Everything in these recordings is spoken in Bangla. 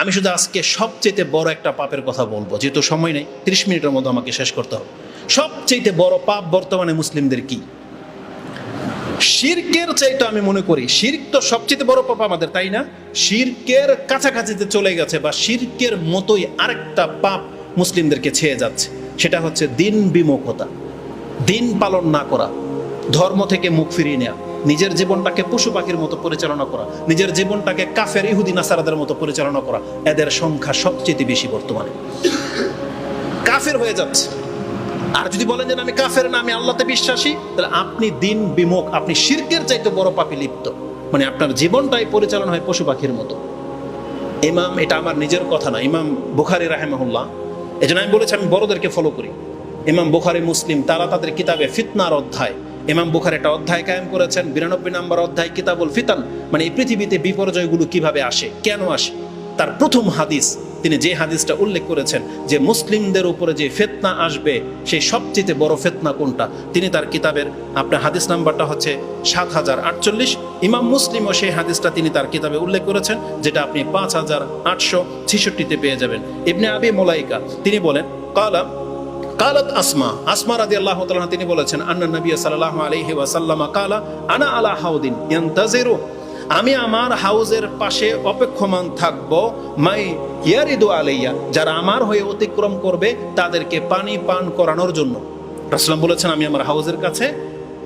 আমি শুধু আজকে সবচেয়ে বড় একটা পাপের কথা বলব, যেহেতু সময় নেই, ত্রিশ মিনিটের মধ্যে আমাকে শেষ করতে হবে। সবচেয়ে বড় পাপ বর্তমানে মুসলিমদের কি? শিরকের চাইতে আমি মনে করি, শির্ক তো সবচেয়ে বড় পাপ আমাদের, তাই না? শিরকের কাছাকাছিতে চলে গেছে বা শিরকের মতোই আরেকটা পাপ মুসলিমদেরকে ছেয়ে যাচ্ছে, সেটা হচ্ছে দিন বিমুখতা। দিন পালন না করা, ধর্ম থেকে মুখ ফিরিয়ে নেওয়া নিজের জীবনটাকে পশু পাখির মতো পরিচালনা করা, নিজের জীবনটাকে কাফের, ইহুদি, নাসারাদের মতো পরিচালনা করা, এদের সংখ্যা সবচেয়ে বেশি বর্তমানে। কাফের হয়ে যাচ্ছে। আর যদি বলেন যে আমি কাফের না, আমি আল্লাহতে বিশ্বাসী, তাহলে আপনি দিন বিমুখ, আপনি শিরকের চাইতে বড় পাপে লিপ্ত। মানে আপনার জীবনটাই পরিচালনা হয় পশু পাখির মতো। ইমাম, এটা আমার নিজের কথা না। ইমাম বুখারি রাহেমাহুল্লাহ এই জন্য আমি বলেছি আমি বড়দেরকে ফলো করি। ইমাম বুখারি, মুসলিম, তারা তাদের কিতাবে ফিতনার অধ্যায় ইমাম বুখার একটা অধ্যায় কায়েম করেছেন, বিরানব্বই নম্বর অধ্যায়, কিতাবুল ফিতান। মানে এই পৃথিবীতে বিপর্যয়গুলো কীভাবে আসে, কেন আসে? তার প্রথম হাদিস, তিনি যে হাদিসটা উল্লেখ করেছেন যে মুসলিমদের উপরে যে ফেতনা আসবে, সেই সবচেয়ে বড় ফেতনা কোনটা? তিনি তার কিতাবের, আপনার হাদিস নাম্বারটা হচ্ছে সাত হাজার আটচল্লিশ। ইমাম মুসলিমও সেই হাদিসটা তিনি তার কিতাবে উল্লেখ করেছেন, যেটা আপনি পাঁচ হাজার আটশো ছেষট্টিতে পেয়ে যাবেন। ইবনে আবি মোলাইকা, তিনি বলেন, কালা কালাত আসমা আসমা রাজি আল্লাহ তালা তিনি বলেছেন, আন্না নবী সাল্লাহ আলহি ওয়াসাল্লাম কালা, আনা আলা হাউদিন ইয়ান্তাজিরু আমি আমার হাউজের পাশে অপেক্ষমান থাকব, মাই ইয়ারিদু আলাইয়া যারা আমার হয়ে অতিক্রম করবে, তাদেরকে পানি পান করানোর জন্য রাসলাম বলেছেন, আমি আমার হাউজের কাছে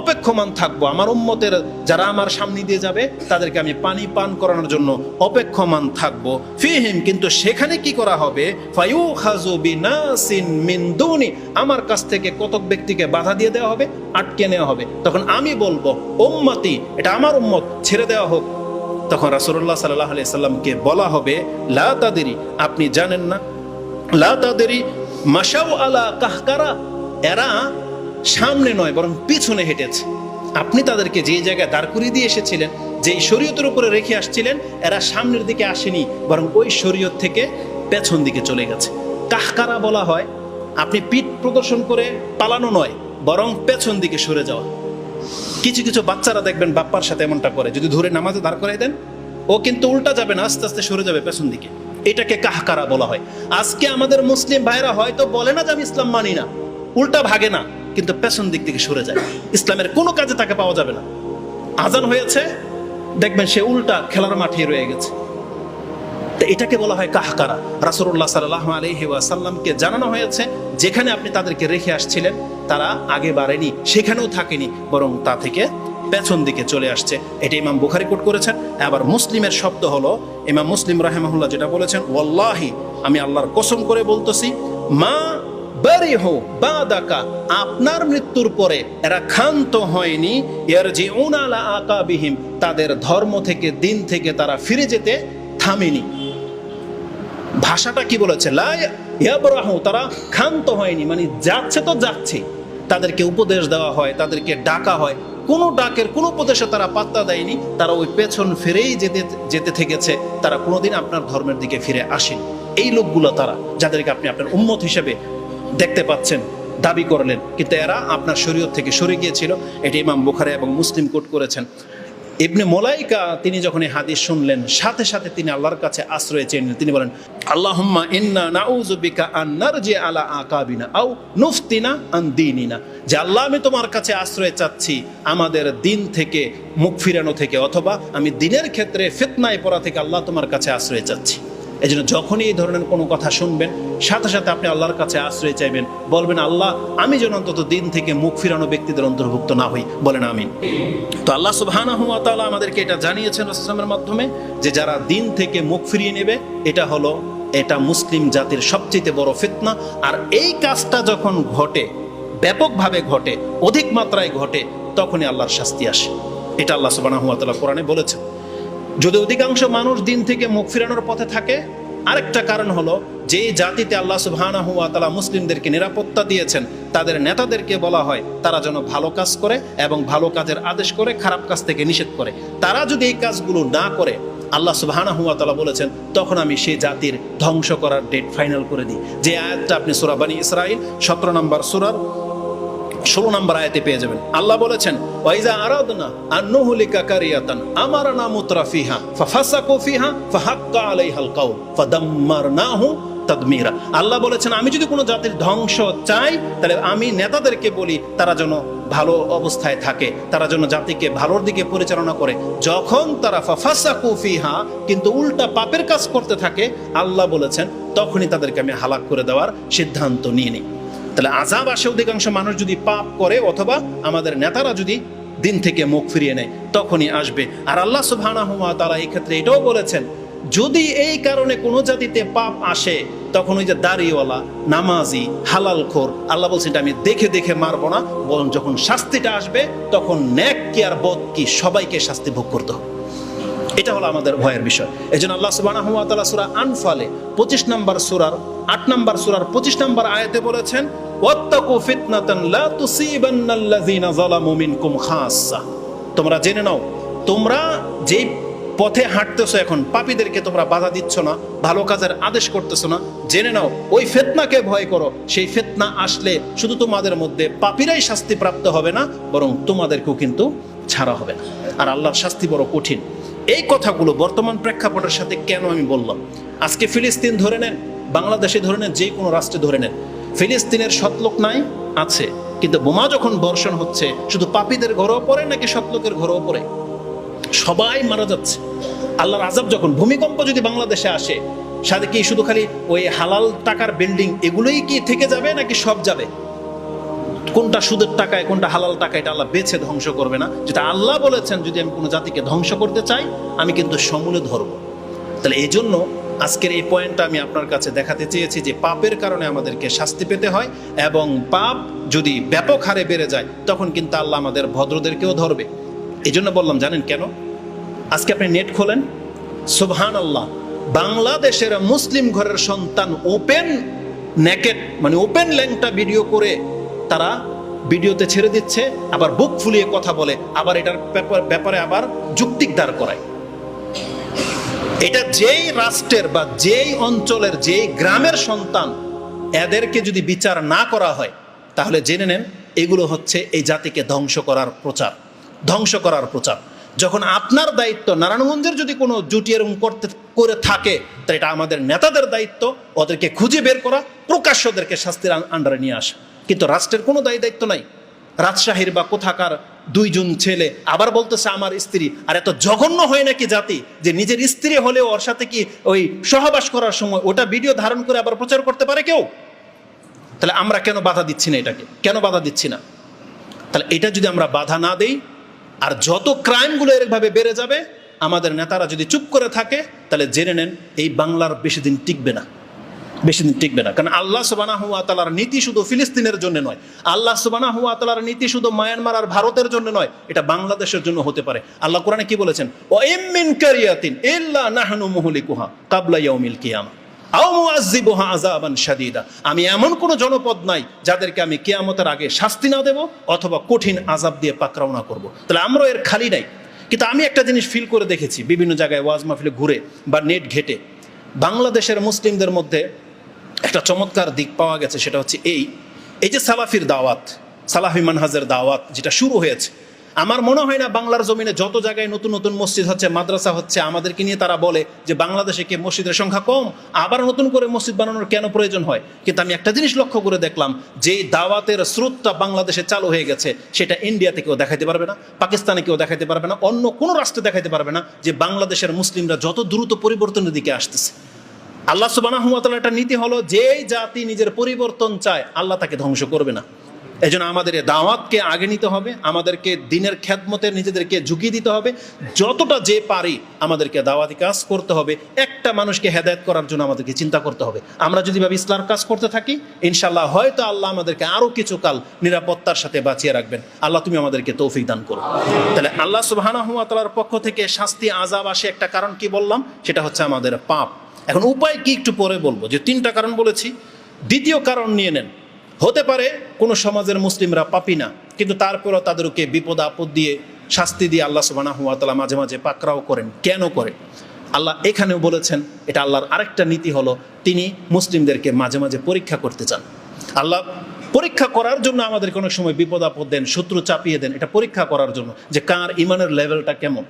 অপেক্ষমান থাকব। আমার উম্মতের যারা আমার সামনে দিয়ে যাবে, তাদেরকে আমি পানি পান করানোর জন্য অপেক্ষমান থাকব। ফিহিম, কিন্তু সেখানে কি করা হবে? ফায়ু খাজু বিনাসিন মিন আমার কাছ থেকে কতক ব্যক্তিকে বাধা দিয়ে দেওয়া হবে? আটকে নেওয়া হবে। তখন আমি বলব, উম্মতি, এটা আমার উম্মত, ছেড়ে দেওয়া হোক। তখন রাসূলুল্লাহ সাল্লাহ আলাইহি সাল্লামকে বলা হবে, লা তাদেরি, আপনি জানেন না? লা তাদেরি মাসাউ আলা কাহকারা। এরা সামনে নয়, বরং পিছনে হেঁটেছে। আপনি তাদেরকে যে জায়গায় দাঁড় করিয়ে দিয়ে এসেছিলেন, যেই শরীয়তের উপরে রেখে আসছিলেন, এরা সামনের দিকে আসেনি, বরং ওই শরীয়ত থেকে পেছন দিকে চলে গেছে। কাহকারা বলা হয়, আপনি পিঠ প্রদর্শন করে পালানো নয়, বরং পেছন দিকে সরে যাওয়া। কিছু কিছু বাচ্চারা দেখবেন বাপ্পার সাথে এমনটা করে, যদি ধরে নামাজে দাঁড় করাই দেন, ও কিন্তু উল্টা যাবে না, আস্তে আস্তে সরে যাবে পেছন দিকে। এটাকে কাহকারা বলা হয়। আজকে আমাদের মুসলিম ভাইরা হয়তো বলে না যে আমি ইসলাম মানি না, উল্টা ভাগে না। কিন্তু পেছন দিক থেকে সরে যায়। ইসলামের কোনো কাজে তাকে পাওয়া যাবে না। আজান হয়েছে, দেখবেন সে উল্টা খেলার মাঠে রয়ে গেছে। তো এটাকে বলা হয় কাহকারা। রাসুল্লাহ সাল্লাহ আলহি ওয়াসাল্লামকে জানানো হয়েছে, যেখানে আপনি তাদেরকে রেখে আসছিলেন, তারা আগে বাড়েনি, সেখানেও থাকেনি, বরং তা থেকে পেছন দিকে চলে আসছে। এটা ইমাম বুখারি কোট করেছেন, আবার মুসলিমের শব্দ হলো, ইমাম মুসলিম রাহেমাহুল্লাহ যেটা বলেছেন ওল্লাহি আমি আল্লাহর কসম করে বলতেছি, মা বারি হো বাদাকা, আপনার মৃত্যুর পরে এরা ক্ষান্ত হয়নি। এর যে উনালা আকাবিহিম, তাদের ধর্ম থেকে, দিন থেকে তারা ফিরে যেতে থামেনি। ভাষাটা কি বলেছে? লাহ তারা ক্ষান্ত হয়নি মানে যাচ্ছে তো যাচ্ছে। তাদেরকে উপদেশ দেওয়া হয়, তাদেরকে ডাকা হয়। কোনো ডাকের কোনো উপদেশে তারা পাত্তা দেয়নি, তারা ওই পেছন ফিরেই যেতে যেতে থেকেছে। তারা কোনোদিন আপনার ধর্মের দিকে ফিরে আসেনি। এই লোকগুলো তারা, যাদেরকে আপনি আপনার উম্মত হিসেবে দেখতে পাচ্ছেন, দাবি করলেন। কিন্তু এরা আপনার শরীয়ত থেকে সরে গিয়েছিল। এটি ইমাম বুখারে এবং মুসলিম কোট করেছেন। ইবনে মোলাইকা, তিনি যখন এই হাদিস শুনলেন, সাথে সাথে তিনি আল্লাহর কাছে আশ্রয় চেয়ে তিনি বলেন আন নারজি আলা আকাবিনা আন যে আল্লাহ, আমি তোমার কাছে আশ্রয় চাচ্ছি আমাদের দিন থেকে, মুখ ফিরানো থেকে, অথবা আমি দিনের ক্ষেত্রে ফিতনায় পড়া থেকে আল্লাহ তোমার কাছে আশ্রয় চাচ্ছি। এই জন্য যখনই এই ধরনের কোনো কথা শুনবেন, সাথে সাথে আপনি আল্লাহর কাছে আশ্রয় চাইবেন, বলবেন, আল্লাহ, আমি যেন অন্তত দিন থেকে মুখ ফিরানো ব্যক্তিদের অন্তর্ভুক্ত না হই। বলেন, আমিন। তো আল্লাহ সুবহানাহু ওয়া তাআলা আমাদেরকে এটা জানিয়েছেন ইসলামের মাধ্যমে যে, যারা দিন থেকে মুখ ফিরিয়ে নেবে, এটা হলো, এটা মুসলিম জাতির সবচেয়ে বড় ফিতনা। আর এই কাজটা যখন ঘটে, ব্যাপকভাবে ঘটে, অধিক মাত্রায় ঘটে, তখনই আল্লাহর শাস্তি আসে। এটা আল্লাহ তাআলা কোরআনে বলেছেন। যদি অধিকাংশ মানুষ দিন থেকে মুখ ফিরানোর পথে থাকে আরেকটা কারণ হলো যে জাতিতে আল্লাহ সুবহানাহু ওয়া তাআলা মুসলিমদেরকে নিরাপত্তা দিয়েছেন, তাদের নেতাদেরকে বলা হয় তারা যেন ভালো কাজ করে এবং ভালো কাজের আদেশ করে, খারাপ কাজ থেকে নিষেধ করে। তারা যদি এই কাজগুলো না করে, আল্লাহ সুবহানাহু ওয়া তাআলা বলেছেন, তখন আমি সেই জাতির ধ্বংস করার ডেট ফাইনাল করে দিই। যে আয়াতটা আপনি সূরা বানী ইসরাঈল 17 নম্বর সূরার ষোলো নম্বর আয়াতে পেয়ে যাবেন। আল্লাহ বলেছেন, ওয়াইজা আরাদনা আন্নুহুলিকা কারিয়াতান আমারনা মুতরাফিহা ফাফাসাকু ফিহা, ফাহাক্কা আলাইহাল কাউল ফাদাম্মারনাহু তাদমিরা। আল্লাহ বলেছেন, আমি যদি কোনো জাতির ধ্বংস চাই, তাহলে আমি নেতাদেরকে বলি, তারা যেন ভালো অবস্থায় থাকে, তারা যেন জাতিকে ভালোর দিকে পরিচালনা করে। যখন তারা ফাফাসাকু ফিহা, কিন্তু উল্টা পাপের কাজ করতে থাকে, আল্লাহ বলেছেন, তখনই তাদেরকে আমি হালাক করে দেওয়ার সিদ্ধান্ত নিয়ে নিই। তাহলে আজাব আসে অধিকাংশ মানুষ যদি পাপ করে অথবা আমাদের নেতারা যদি দিন থেকে মুখ ফিরিয়ে নেয়, তখনই আসবে। আর আল্লাহ সুবহানাহু ওয়া তাআলা এই ক্ষেত্রে এটাও বলেছেন, যদি এই কারণে কোনো জাতিতে পাপ আসে, তখন ওই যে দাড়িওয়ালা, নামাজি হালাল খোর আল্লাহ বলছেন এটা আমি দেখে দেখে মারবো না, বরং যখন শাস্তিটা আসবে, তখন ন্যাক কি আর বদ কি সবাইকে শাস্তি ভোগ করতে হবে। এটা হলো আমাদের ভয়ের বিষয়। এই জন্য আল্লাহ তাআলা সূরা আনফালে 25 নম্বর সুরার, আট নম্বর সুরার পঁচিশ নম্বর আয়াতে বলেছেন তোমরা জেনে নাও, তোমরা যেই পথে হাঁটতেছো এখন, পাপীদেরকে তোমরা বাধা দিচ্ছ না, ভালো কাজের আদেশ করতেছো না। জেনে নাও, ওই ফেতনাকে ভয় করো। সেই ফেতনা আসলে শুধু তোমাদের মধ্যে পাপীরাই শাস্তি প্রাপ্ত হবে না, বরং তোমাদেরকেও কিন্তু ছাড়া হবে না। আর আল্লাহর শাস্তি বড় কঠিন। এই কথাগুলো বর্তমান প্রেক্ষাপটের সাথে কেন আমি বললাম? আজকে ফিলিস্তিন ধরে নেন, বাংলাদেশে ধরে নেন, যে কোনো রাষ্ট্রে ধরে নেন। ফিলিস্তিনের সৎলোক নাই, আছে। কিন্তু বোমা যখন বর্ষণ হচ্ছে, শুধু পাপীদের ঘরেও পড়ে নাকি সৎলোকের ঘরেও পড়ে? সবাই মারা যাচ্ছে। আল্লাহর আজাব যখন ভূমিকম্প যদি বাংলাদেশে আসে, সাথে কি শুধু খালি ওই হালাল টাকার বিল্ডিং এগুলোই কি থেকে যাবে নাকি সব যাবে? কোনটা সুদের টাকায়, কোনটা হালাল টাকা এটা আল্লাহ বেছে ধ্বংস করবে না। যেটা আল্লাহ বলেছেন, যদি আমি কোনো জাতিকে ধ্বংস করতে চাই, আমি কিন্তু সমূলে ধরব। তাহলে এই জন্য আজকের এই পয়েন্টটা আমি আপনার কাছে দেখাতে চেয়েছি যে পাপের কারণে আমাদেরকে শাস্তি পেতে হয় এবং পাপ যদি ব্যাপক হারে বেড়ে যায়, তখন কিন্তু আল্লাহ আমাদের ভদ্রদেরকেও ধরবে। এই জন্য বললাম, জানেন কেন? আজকে আপনি নেট খোলেন। সুবহান আল্লাহ বাংলাদেশের মুসলিম ঘরের সন্তান ওপেন নেকেট মানে ওপেন ল্যাংটা ভিডিও করে তারা ভিডিওতে ছেড়ে দিচ্ছে, আবার বুক ফুলিয়ে কথা বলে, আবার এটার ব্যাপার- আবার যুক্তিক দাঁড় করায়। এটা যেই রাষ্ট্রের বা যেই অঞ্চলের, যেই গ্রামের সন্তান এদেরকে যদি বিচার না করা হয়, তাহলে জেনে নেন, এগুলো হচ্ছে এই জাতিকে ধ্বংস করার প্রচার, ধ্বংস করার প্রচার। যখন আপনার দায়িত্ব, নারায়ণগঞ্জের যদি কোনো জুটি এরকম করতে, করে থাকে তা এটা আমাদের নেতাদের দায়িত্ব, ওদেরকে খুঁজে বের করা, প্রকাশ্যদেরকে শাস্তির আন্ডারে নিয়ে আসা। কিন্তু রাষ্ট্রের কোনো দায়ী দায়িত্ব নাই। রাজশাহীর বা কোথাকার দুইজন ছেলে আবার বলতেছে, আমার স্ত্রী। আর এত জঘন্য হয় নাকি জাতি যে নিজের স্ত্রী হলেও ওর সাথে কি ওই সহবাস করার সময় ওটা ভিডিও ধারণ করে আবার প্রচার করতে পারে কেউ? তাহলে আমরা কেন বাধা দিচ্ছি না এটাকে? কেন বাধা দিচ্ছি না? তাহলে এটা যদি আমরা বাধা না দেই, আর যত ক্রাইমগুলো এরকমভাবে বেড়ে যাবে, আমাদের নেতারা যদি চুপ করে থাকে, তাহলে জেনে নেন এই বাংলার বেশি দিন টিকবে না। বেশি দিন টিকবে না। কারণ আল্লাহ সুবানা হুয়া তালার নীতি শুধু ফিলিস্তিনের জন্য নয়। আল্লাহ সুবানা হুয়া তালার নীতি শুধু মায়ানমার আর ভারতের জন্য নয়, এটা বাংলাদেশের জন্য হতে পারে। আল্লাহ কোরআনে কি বলেছেন? ও ইমিন কারিয়াতিন ইল্লা নাহনু মুহলিকুহা কাবলা ইয়াউমিল কিয়ামা। আমি এমন কোন জনপদ নাই যাদেরকে আমি কেয়ামতের আগে শাস্তি না দেব অথবা কঠিন আযাব দিয়ে পাকড়াও করব। তাহলে আমরা এর খালি নাই। কিন্তু আমি একটা জিনিস ফিল করে দেখেছি, বিভিন্ন জায়গায় ওয়াজ মাহফিলে ঘুরে বা নেট ঘেটে। বাংলাদেশের মুসলিমদের মধ্যে একটা চমৎকার দিক পাওয়া গেছে, সেটা হচ্ছে এই। এই যে সালাফির দাওয়াত, সালাফি মানহাজের দাওয়াত, যেটা শুরু হয়েছে, আমার মনে হয় না বাংলার জমিনে যত জায়গায় নতুন নতুন মসজিদ হচ্ছে, মাদ্রাসা হচ্ছে, আমাদেরকে নিয়ে তারা বলে যে বাংলাদেশে কি মসজিদের সংখ্যা কম? আবার নতুন করে মসজিদ বানানোর কেন প্রয়োজন হয়? কিন্তু আমি একটা জিনিস লক্ষ্য করে দেখলাম, যে দাওয়াতের স্রোতটা বাংলাদেশে চালু হয়ে গেছে, সেটা ইন্ডিয়াতে কেউ দেখাতে পারবে না পাকিস্তানে কেউ দেখাতে পারবে না, অন্য কোনো রাষ্ট্রে দেখাতে পারবে না যে বাংলাদেশের মুসলিমরা যত দ্রুত পরিবর্তনের দিকে আসতেছে। আল্লাহ সুবাহ একটা নীতি হলো, যেই জাতি নিজের পরিবর্তন চায়, আল্লাহ তাকে ধ্বংস করবে না। এই জন্য আমাদের দাওয়াতকে আগে নিতে হবে, আমাদেরকে দিনের খ্যাতমতে নিজেদেরকে ঝুঁকি দিতে হবে। যতটা যে পারি আমাদেরকে দাওয়াতি কাজ করতে হবে, একটা মানুষকে হেদায়ত করার জন্য আমাদেরকে চিন্তা করতে হবে। আমরা যদি ভাবে ইসলার কাজ করতে থাকি ইনশাল্লাহ হয়তো আল্লাহ আমাদেরকে আরও কিছু কাল নিরাপত্তার সাথে বাঁচিয়ে রাখবেন। আল্লাহ তুমি আমাদেরকে তৌফিক দান করো। তাহলে আল্লাহ সুবাহানা হুয়াতালার পক্ষ থেকে শাস্তি আজাব আসে একটা কারণ কি বললাম? সেটা হচ্ছে আমাদের পাপ। এখন উপায় কি একটু পরে বলব? যে তিনটা কারণ বলেছি। দ্বিতীয় কারণ নিয়ে নেন। হতে পারে কোনো সমাজের মুসলিমরা পাপি না, কিন্তু তারপরেও তাদেরকে বিপদ আপদ দিয়ে, শাস্তি দিয়ে আল্লাহ সুবানা হুয়াতালা মাঝে মাঝে পাকরাও করেন। কেন করেন? আল্লাহ এখানেও বলেছেন, এটা আল্লাহর আরেকটা নীতি হলো, তিনি মুসলিমদেরকে মাঝে মাঝে পরীক্ষা করতে চান। আল্লাহ পরীক্ষা করার জন্য আমাদের কোনো সময় বিপদ আপদ দেন, শত্রু চাপিয়ে দেন, এটা পরীক্ষা করার জন্য। যে কার ইমানের লেভেলটা কেমন?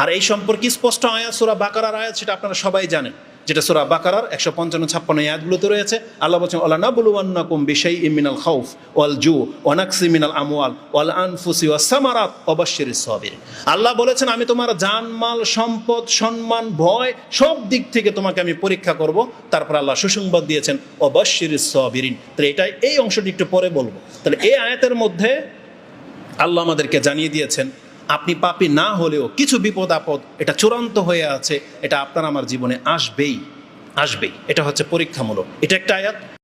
আর এই সম্পর্কে স্পষ্ট আয়াত, সুরা বাকারার আয়াত, সেটা আপনারা সবাই জানেন, যেটা সুরা বাকারার একশো পঞ্চান্ন ছাপ্পান্ন আয়াতগুলোতে রয়েছে। আল্লাহ বলছেন আল্লাহ না বলুয়ান্নাকুম বিশাই ইমিনাল খাউফ ওয়াল জু ওয়ানাক্সি মিনাল আমওয়াল ওয়াল আনফুসি ওয়া সামারাত অবশ্যের সবির। আল্লাহ বলেছেন, আমি তোমার জানমাল, সম্পদ, সম্মান, ভয় সব দিক থেকে তোমাকে আমি পরীক্ষা করব। তারপর আল্লাহ সুসংবাদ দিয়েছেন অবশ্যের সবিরিন। তাহলে এটাই, এই অংশটি একটু পরে বলব। তাহলে এই আয়াতের মধ্যে আল্লাহ আমাদেরকে জানিয়ে দিয়েছেন আপনি পাপি না হলেও কিছু বিপদ আপদ এটা চূড়ান্ত হয়ে আছে, এটা আপনার আমার জীবনে আসবেই আসবেই। এটা হচ্ছে পরীক্ষামূলক। এটা একটা আয়াত।